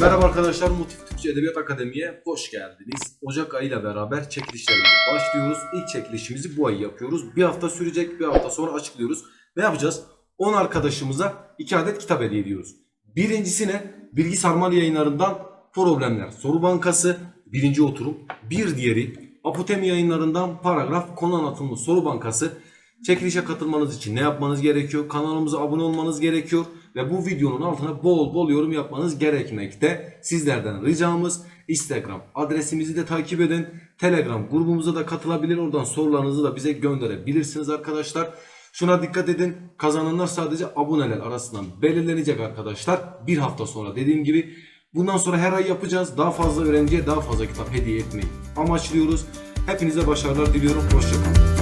Merhaba arkadaşlar, Motif Türkçe Edebiyat Akademi'ye hoş geldiniz. Ocak ayıyla beraber çekilişlerimize başlıyoruz. İlk çekilişimizi bu ay yapıyoruz. Bir hafta sürecek, bir hafta sonra açıklıyoruz. Ne yapacağız? 10 arkadaşımıza 2 adet kitap hediye ediyoruz. Birincisine Bilgi Sarmal yayınlarından Problemler Soru Bankası birinci oturum. Bir diğeri Apotemi yayınlarından Paragraf Konu Anlatımlı Soru Bankası. Çekilişe katılmanız için ne yapmanız gerekiyor? Kanalımıza abone olmanız gerekiyor ve bu videonun altına bol bol yorum yapmanız gerekmekte. Sizlerden ricamız Instagram adresimizi de takip edin. Telegram grubumuza da katılabilir. Oradan sorularınızı da bize gönderebilirsiniz arkadaşlar. Şuna dikkat edin. Kazananlar sadece aboneler arasından belirlenecek arkadaşlar. Bir hafta sonra dediğim gibi Bundan sonra her ay yapacağız. Daha fazla öğrenciye daha fazla kitap hediye etmeyi amaçlıyoruz. Hepinize başarılar diliyorum. Hoşçakalın.